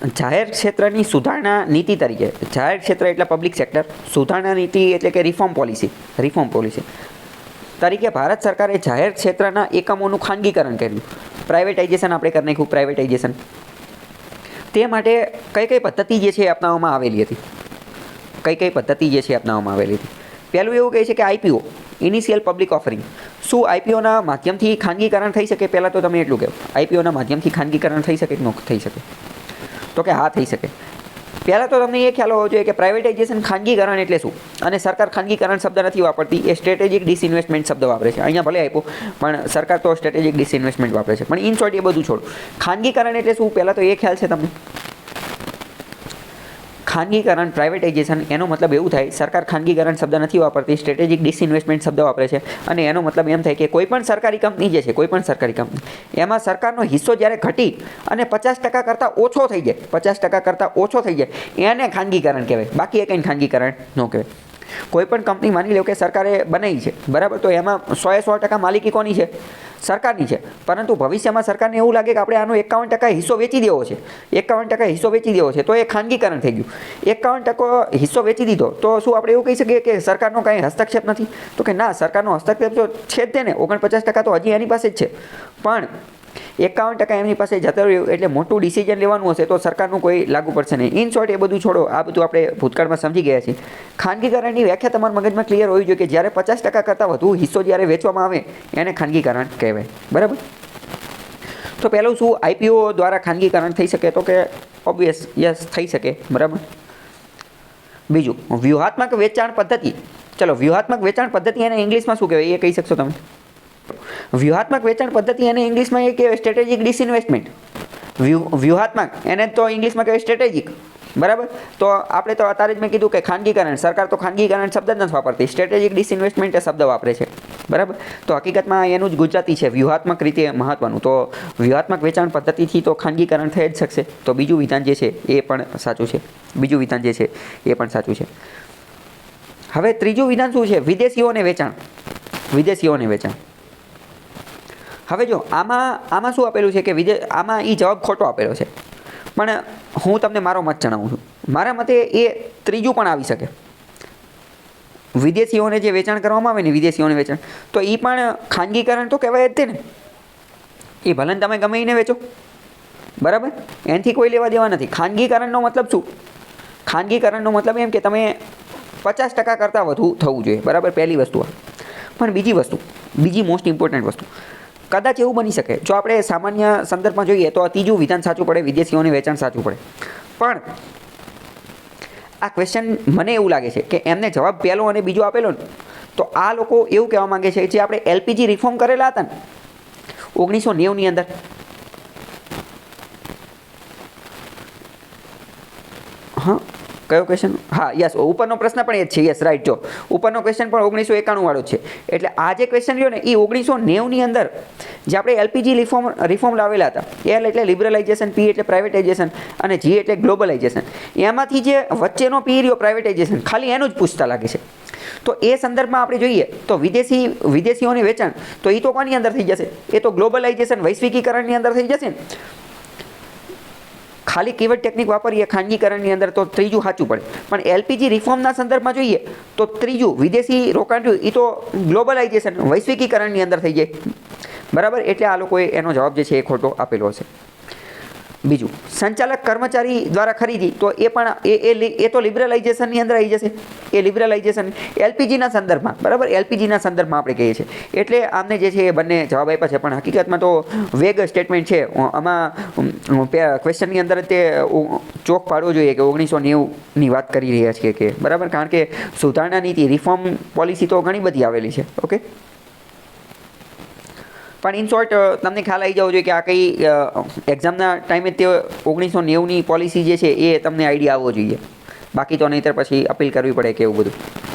જાહેર ક્ષેત્રની સુધારણા નીતિ તરીકે. જાહેર ક્ષેત્ર એટલે પબ્લિક સેક્ટર સુધારણા નીતિ એટલે કે રિફોર્મ પોલિસી રિફોર્મ પોલિસી તરીકે ભારત સરકારે જાહેર ક્ષેત્રના એકમોનું ખાનગીકરણ કર્યું. પ્રાઇવેટાઇઝેશન આપણે કરી નાખ્યું પ્રાઇવેટાઇઝેશન તે માટે કઈ કઈ પદ્ધતિ જે છે અપનાવવામાં આવેલી હતી? કઈ કઈ પદ્ધતિ જે છે અપનાવવામાં આવેલી હતી? પહેલું એવું કહે છે કે આઈપીઓ ઇનિશિયલ પબ્લિક ઓફરિંગ શું આઈપીઓના માધ્યમથી ખાનગીકરણ થઈ શકે? પહેલાં તો તમે એટલું કહો. આઈપીઓના માધ્યમથી ખાનગીકરણ થઈ શકે કે ન થઈ શકે? તો કે હા, થઈ શકે. પહેલાં તો તમને એ ખ્યાલ હોવો જોઈએ કે પ્રાઇવેટાઇઝેશન ખાનગીકરણ એટલે શું? અને સરકાર ખાનગીકરણ શબ્દ નથી વાપરતી, એ સ્ટ્રેટેજિક ડિસઇન્વેસ્ટમેન્ટ શબ્દ વાપરે છે. અહીંયા ભલે આપ્યો, પણ સરકાર તો સ્ટ્રેટેજિક ડિસઇન્વેસ્ટમેન્ટ વાપરે છે. પણ ઇન શોર્ટ એ બધું છોડો. ખાનગીકરણ એટલે શું? પહેલાં તો એ ખ્યાલ છે તમને? ખાનગીકરણ પ્રાઇવેટાઇઝેશન એનો મતલબ એવું થાય, સરકાર ખાનગીકરણ શબ્દ નથી વાપરતી સ્ટ્રેટેજિક ડિસઇન્વેસ્ટમેન્ટ શબ્દ વાપરે છે. અને એનો મતલબ એમ થાય કે કોઈ પણ સરકારી કંપની જે છે, કોઈ પણ સરકારી કંપની એમાં સરકારનો હિસ્સો જ્યારે ઘટી અને પચાસ ટકા કરતાં ઓછો થઈ જાય, પચાસ ટકા કરતાં ઓછો થઈ જાય, એને ખાનગીકરણ કહેવાય. બાકી એ કંઈ ખાનગીકરણ ન કહેવાય. કોઈ પણ કંપની માની લો કે સરકારે બનાવી છે, બરાબર? તો એમાં સોએ સો ટકા માલિકી કોની છે? સરકારની છે. પરંતુ ભવિષ્યમાં સરકારને એવું લાગે કે આપણે આનો એકાવન ટકા હિસ્સો વેચી દેવો છે. એકાવન ટકા હિસ્સો વેચી દેવો છે. તો એ ખાનગીકરણ થઈ ગયું. એકાવન ટકો હિસ્સો વેચી દીધો. તો શું આપણે એવું કહી શકીએ કે સરકારનો કાંઈ હસ્તક્ષેપ નથી? તો કે ના, સરકારનો હસ્તક્ષેપ તો છે જ તેને. ઓગણપચાસ ટકા તો હજી એની પાસે જ છે. પણ એકાવન ટકા એમની પાસે જતા રહ્યું એટલે મોટું ડિસિઝન લેવાનું હશે તો સરકારનું કોઈ લાગુ પડશે નહીં. ઇન શોર્ટ એ બધું છોડો. આ બધું આપણે ભૂતકાળમાં સમજી ગયા છીએ. ખાનગીકરણની વ્યાખ્યા તમારા મગજમાં ક્લિયર હોવી જોઈએ કે જ્યારે પચાસ ટકા કરતાં વધુ હિસ્સો જ્યારે વેચવામાં આવે, એને ખાનગીકરણ કહેવાય. બરાબર? તો પહેલું શું? આઈપીઓ દ્વારા ખાનગીકરણ થઈ શકે તો કે ઓબ્વિયસ યસ થઈ શકે. બરાબર? બીજું, વ્યૂહાત્મક વેચાણ પદ્ધતિ. ચલો, વ્યૂહાત્મક વેચાણ પદ્ધતિ એને ઇંગ્લિશમાં શું કહેવાય? એ કહી શકશો તમે? વ્યૂહાત્મક વેચાણ પદ્ધતિ એને ઇંગ્લિશમાં એ કહેવાય સ્ટ્રેટેજિક ડિસઇન્વેસ્ટમેન્ટ વ્યૂહાત્મક, એને તો ઇંગ્લિશમાં કહેવાય સ્ટ્રેટેજિક બરાબર? તો આપણે તો અત્યારે જ મેં કીધું કે ખાનગીકરણ, સરકાર તો ખાનગીકરણ શબ્દ જ નથી વાપરતી. સ્ટ્રેટેજિક ડિસઇન્વેસ્ટમેન્ટ એ શબ્દ વાપરે છે. બરાબર? તો હકીકતમાં એનું જ ગુજરાતી છે, વ્યૂહાત્મક રીતે મહત્વનું. તો વ્યૂહાત્મક વેચાણ પદ્ધતિથી તો ખાનગીકરણ થઈ જ શકશે. તો બીજું વિધાન જે છે, એ પણ સાચું છે. બીજું વિધાન જે છે, એ પણ સાચું છે. હવે ત્રીજું વિધાન શું છે? વિદેશીઓને વેચાણ. વિદેશીઓને વેચાણ. હવે જો આમાં આમાં શું આપેલું છે કે વિજય, આમાં એ જવાબ ખોટો આપેલો છે. પણ હું તમને મારો મત જણાવું છું. મારા મતે એ ત્રીજું પણ આવી શકે. વિદેશીઓને જે વેચાણ કરવામાં આવે ને વિદેશીઓને વેચાણ, તો એ પણ ખાનગીકરણ તો કહેવાય જ તે ને. એ ભલે તમે ગમે એને વેચો. બરાબર? એનાથી કોઈ લેવા દેવા નથી. ખાનગીકરણનો મતલબ શું? ખાનગીકરણનો મતલબ એમ કે તમે પચાસ ટકા કરતાં વધુ થવું જોઈએ. બરાબર? પહેલી વસ્તુ પણ બીજી વસ્તુ, બીજી મોસ્ટ ઇમ્પોર્ટન્ટ વસ્તુ. કદાચ એવું બની શકે. જો આપણે સામાન્ય સંદર્ભમાં જોઈએ તો આ ત્રીજું વિધાન સાચું પડે વિદેશીઓને વેચાણ સાચું પડે. પણ આ ક્વેશ્ચન મને એવું લાગે છે કે એમને જવાબ પહેલો અને બીજો આપેલો ને, તો આ લોકો એવું કહેવા માંગે છે જે આપણે એલપીજી રિફોર્મ કરેલા હતા ને, ઓગણીસો નેવની અંદર. હા. કયો ક્વેશ્ચન હા યસ ઉપરનો પ્રશ્ન પણ એ જ છે. યસ રાઈટ જો. ઉપરનો ક્વેશ્ચન પણ ઓગણીસો એકાણું વાળો છે. એટલે આ જે ક્વેશ્ચન રહ્યો ને એ ઓગણીસો નેવની અંદર જે આપણે એલપીજી રિફોર્મ રિફોર્મ લાવેલા હતા એલ એટલે લિબરલાઇઝેશન પી એટલે પ્રાઇવેટાઇઝેશન અને જી એટલે ગ્લોબલાઇઝેશન એમાંથી જે વચ્ચેનો પી રહ્યો પ્રાઇવેટાઇઝેશન ખાલી એનું જ પૂછતા લાગે છે. તો એ સંદર્ભમાં આપણે જોઈએ, તો વિદેશી, વિદેશીઓની વેચાણ, તો એ તો કોની અંદર થઈ જશે? એ તો ગ્લોબલાઇઝેશન વૈશ્વિકીકરણની અંદર થઈ જશે ખાલી કીવર્ડ ટેકનિક વાપરીએ ખાનગીકરણની અંદર તો ત્રીજું સાચું પડે. પણ એલપીજી રિફોર્મના સંદર્ભમાં જોઈએ તો ત્રીજું વિદેશી રોકાણ એ તો ગ્લોબલાઇઝેશન વૈશ્વિકીકરણની અંદર થઈ જાય. બરાબર? એટલે આ લોકોએ એનો જવાબ જે છે એ ખોટો આપેલો હશે. બીજું, સંચાલક કર્મચારી દ્વારા ખરીદી, તો એ પણ એ એ તો લિબરલાઇઝેશનની અંદર આવી જશે. એ લિબરલાઇઝેશન એલપીજીના સંદર્ભમાં, બરાબર? એલપીજીના સંદર્ભમાં આપણે કહીએ છીએ. એટલે આમને જે છે એ બંને જવાબ આપ્યા છે, પણ હકીકતમાં તો વેગ સ્ટેટમેન્ટ છે. આમાં ક્વેશ્ચનની અંદર તે ચોક પાડવો જોઈએ કે ઓગણીસો નેવુંની વાત કરી રહ્યા છીએ કે, બરાબર? કારણ કે સુધારણા નીતિ રિફોર્મ પોલિસી તો ઘણી બધી આવેલી છે ઓકે પણ ઇન શોર્ટ તમને ખ્યાલ આવી જવો જોઈએ કે આ કઈ એક્ઝામના ટાઈમે તે ઓગણીસો નેવુંની પોલિસી જે છે એ તમને આઈડિયા આવવો જોઈએ. બાકી તો નહીંતર પછી અપીલ કરવી પડે કે એવું બધું.